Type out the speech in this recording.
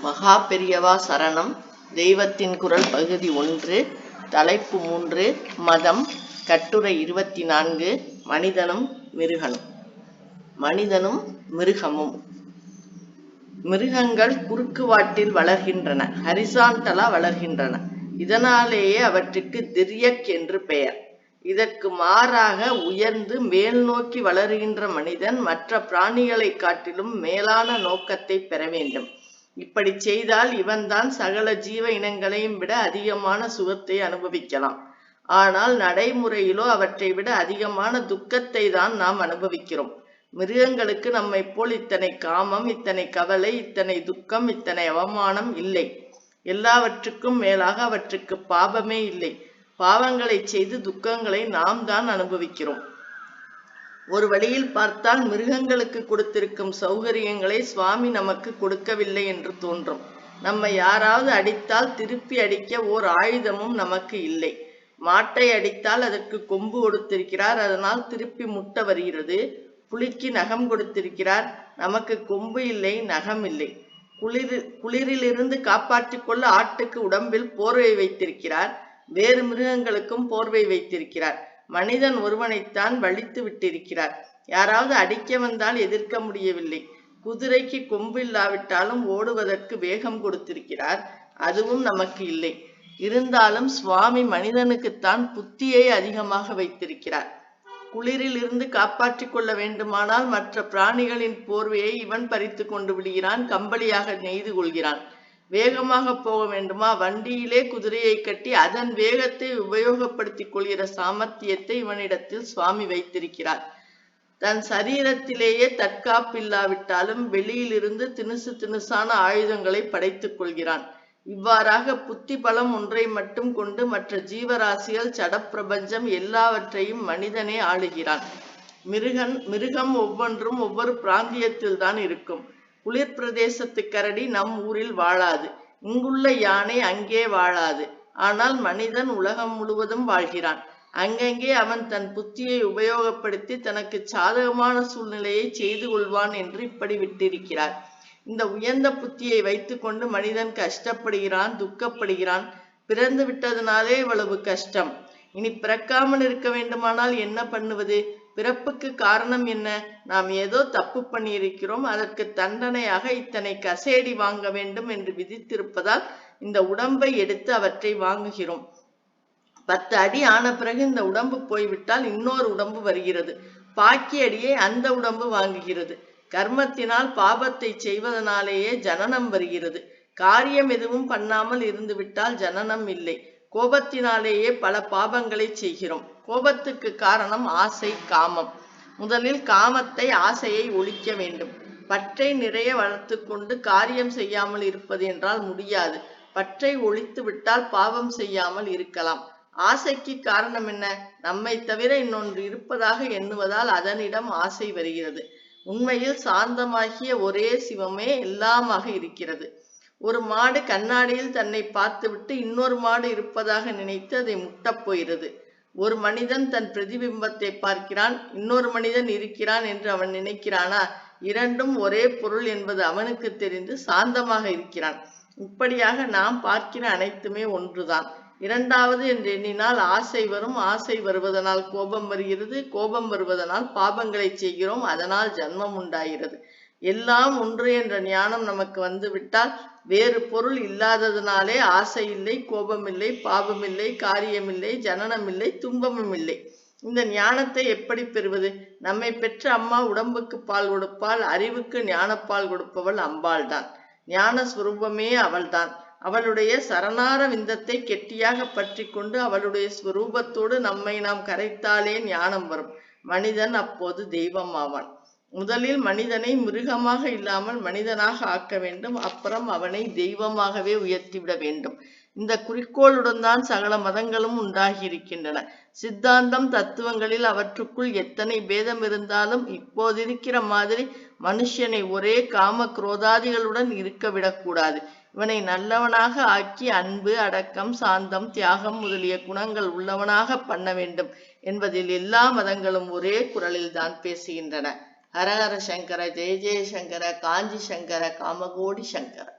மகா பெரியவா சரணம். தெய்வத்தின் குரல் பகுதி ஒன்று தலைப்பு மூன்று மதம் கட்டுரை இருபத்தி நான்கு மனிதனும் மிருகனும். மனிதனும் மிருகமும். மிருகங்கள் குறுக்குவாட்டில் வளர்கின்றன ஹரிசாண்டலா வளர்கின்றன. இதனாலேயே அவற்றுக்கு திரியக் என்று பெயர். இதற்கு மாறாக உயர்ந்து மேல் நோக்கி வளருகின்ற மனிதன் மற்ற பிராணிகளை காட்டிலும் மேலான நோக்கத்தை பெற வேண்டும். இப்படி செய்தால் இவன்தான் சகல ஜீவ இனங்களையும் விட அதிகமான சுகத்தை அனுபவிக்கலாம். ஆனால் நடைமுறையிலோ அவற்றை விட அதிகமான துக்கத்தை தான் நாம் அனுபவிக்கிறோம். மிருகங்களுக்கு நம்மை போல் இத்தனை காமம் இத்தனை கவலை இத்தனை துக்கம் இத்தனை அவமானம் இல்லை. எல்லாவற்றுக்கும் மேலாக அவற்றுக்கு பாபமே இல்லை. பாவங்களை செய்து துக்கங்களை நாம் தான் அனுபவிக்கிறோம். ஒரு வழியில் பார்த்தால் மிருகங்களுக்கு கொடுத்திருக்கும் சௌகரியங்களை சுவாமி நமக்கு கொடுக்கவில்லை என்று தோன்றும். நம்மை யாராவது அடித்தால் திருப்பி அடிக்க ஓர் ஆயுதமும் நமக்கு இல்லை. மாட்டை அடித்தால் அதற்கு கொம்பு கொடுத்திருக்கிறார். அதனால் திருப்பி முட்ட வருகிறது. புலிக்கு நகம் கொடுத்திருக்கிறார். நமக்கு கொம்பு இல்லை நகம் இல்லை. குளிர் குளிரிலிருந்து காப்பாற்றிக் கொள்ள ஆட்டுக்கு உடம்பில் போர்வை வைத்திருக்கிறார். வேறு மிருகங்களுக்கும் போர்வை வைத்திருக்கிறார். மனிதன் ஒருவனைத்தான் வலித்து விட்டிருக்கிறார். யாராவது அடிக்க வந்தால் எதிர்க்க முடியவில்லை. குதிரைக்கு கொம்பு இல்லாவிட்டாலும் ஓடுவதற்கு வேகம் கொடுத்திருக்கிறார். அதுவும் நமக்கு இல்லை. இருந்தாலும் சுவாமி மனிதனுக்குத்தான் புத்தியை அதிகமாக வைத்திருக்கிறார். குளிரில் இருந்து காப்பாற்றிக் கொள்ள வேண்டுமானால் மற்ற பிராணிகளின் போர்வையை இவன் பறித்து கொண்டு விடுகிறான் கம்பளியாக நெய்து கொள்கிறான். வேகமாக போக வேண்டுமா? வண்டியிலே குதிரையை கட்டி அதன் வேகத்தை உபயோகப்படுத்திக் கொள்கிற சாமர்த்தியத்தை இவனிடத்தில் சுவாமி வைத்திருக்கிறார். தன் சரீரத்திலேயே தற்காப்பில்லாவிட்டாலும் வெளியிலிருந்து தினுசு தினுசான ஆயுதங்களை படைத்துக் கொள்கிறான். இவ்வாறாக புத்தி பலம் ஒன்றை மட்டும் கொண்டு மற்ற ஜீவராசிகள் சடப்பிரபஞ்சம் எல்லாவற்றையும் மனிதனே ஆளுகிறான். மிருகன் மிருகம் ஒவ்வொன்றும் ஒவ்வொரு பிராந்தியத்தில் தான் இருக்கும். குளிர் பிரதேசத்து கரடி நம் ஊரில் வாழாது. இங்குள்ள யானை அங்கே வாழாது. ஆனால் மனிதன் உலகம் முழுவதும் வாழ்கிறான். அங்கங்கே அவன் தன் புத்தியை உபயோகப்படுத்தி தனக்கு சாதகமான சூழ்நிலையை செய்து கொள்வான் என்று இப்படி விட்டிருக்கிறார். இந்த உயர்ந்த புத்தியை வைத்துக்கொண்டு மனிதன் கஷ்டப்படுகிறான் துக்கப்படுகிறான். பிறந்து விட்டதுனாலே இவ்வளவு கஷ்டம். இனி பிறக்காமல் இருக்க வேண்டுமானால் என்ன பண்ணுவது? பிறப்புக்கு காரணம் என்ன? நாம் ஏதோ தப்பு பண்ணியிருக்கிறோம். அதற்கு தண்டனையாக இத்தனை கசேடி வாங்க வேண்டும் என்று விதித்திருப்பதால் இந்த உடம்பை எடுத்து அவற்றை வாங்குகிறோம். பத்து அடி ஆன பிறகு இந்த உடம்பு போய்விட்டால் இன்னொரு உடம்பு வருகிறது. பாக்கி அடியை அந்த உடம்பு வாங்குகிறது. கர்மத்தினால் பாபத்தை செய்வதனாலேயே ஜனனம் வருகிறது. காரியம் எதுவும் பண்ணாமல் இருந்து விட்டால் ஜனனம் இல்லை. கோபத்தினாலேயே பல பாபங்களை செய்கிறோம். கோபத்துக்கு காரணம் ஆசை காமம். முதலில் காமத்தை ஆசையை ஒழிக்க வேண்டும். பற்றை நிறைய வளர்த்து கொண்டு காரியம் செய்யாமல் இருப்பது என்றால் முடியாது. பற்றை ஒழித்து விட்டால் பாவம் செய்யாமல் இருக்கலாம். ஆசைக்கு காரணம் என்ன? நம்மை தவிர இன்னொன்று இருப்பதாக எண்ணுவதால் அதனிடம் ஆசை வருகிறது. உண்மையில் சாந்தமாகிய ஒரே சிவமே எல்லாமாக இருக்கிறது. ஒரு மாடு கண்ணாடியில் தன்னை பார்த்துவிட்டு இன்னொரு மாடு இருப்பதாக நினைத்து அதை முட்டப் போகிறது. ஒரு மனிதன் தன் பிரதிபிம்பத்தை பார்க்கிறான் இன்னொரு மனிதன் இருக்கிறான் என்று அவன் நினைக்கிறானா? இரண்டும் ஒரே பொருள் என்பது அவனுக்கு தெரிந்து சாந்தமாக இருக்கிறான். இப்படியாக நாம் பார்க்கிற அனைத்துமே ஒன்றுதான். இரண்டாவது என்று எண்ணினால் ஆசை வரும் ஆசை வருவதனால் கோபம் வருகிறது கோபம் வருவதனால் பாபங்களை செய்கிறோம் அதனால் ஜன்மம் உண்டாகிறது. எல்லாம் ஒன்று என்ற ஞானம் நமக்கு வந்துவிட்டால் வேறு பொருள் இல்லாததுனாலே ஆசை இல்லை கோபம் இல்லை பாபம் இல்லை காரியமில்லை ஜனனம் இல்லை துன்பமும் இல்லை இந்த ஞானத்தை எப்படி பெறுவது? நம்மை பெற்ற அம்மா உடம்புக்கு பால் கொடுப்பால் அறிவுக்கு ஞானப்பால் கொடுப்பவள் அம்பாள் தான் ஞான சுரூபமே அவள்தான். அவளுடைய சரணார விந்தத்தை கெட்டியாக பற்றி கொண்டு அவளுடைய ஸ்வரூபத்தோடு நம்மை நாம் கரைத்தாலே ஞானம் வரும். மனிதன் அப்போது தெய்வம் ஆவான். முதலில் மனிதனை மிருகமாக இல்லாமல் மனிதனாக ஆக்க வேண்டும். அப்புறம் அவனை தெய்வமாகவே உயர்த்திவிட வேண்டும். இந்த குறிக்கோளுடன் தான் சகல மதங்களும் உண்டாகி இருக்கின்றன சித்தாந்தம் தத்துவங்களில் அவற்றுக்குள் எத்தனை பேதம் இருந்தாலும் இப்போதிருக்கிற மாதிரி மனுஷனை ஒரே காம குரோதாதிகளுடன் இருக்க விடக்கூடாது இவனை நல்லவனாக ஆக்கி அன்பு அடக்கம் சாந்தம் தியாகம் முதலிய குணங்கள் உள்ளவனாக பண்ண வேண்டும் என்பதில் எல்லா மதங்களும் ஒரே குரலில் தான் பேசுகின்றன. ஹரஹர சங்கர ஜெய ஜெயசங்கர காஞ்சி சங்கர காமகோடி சங்கர.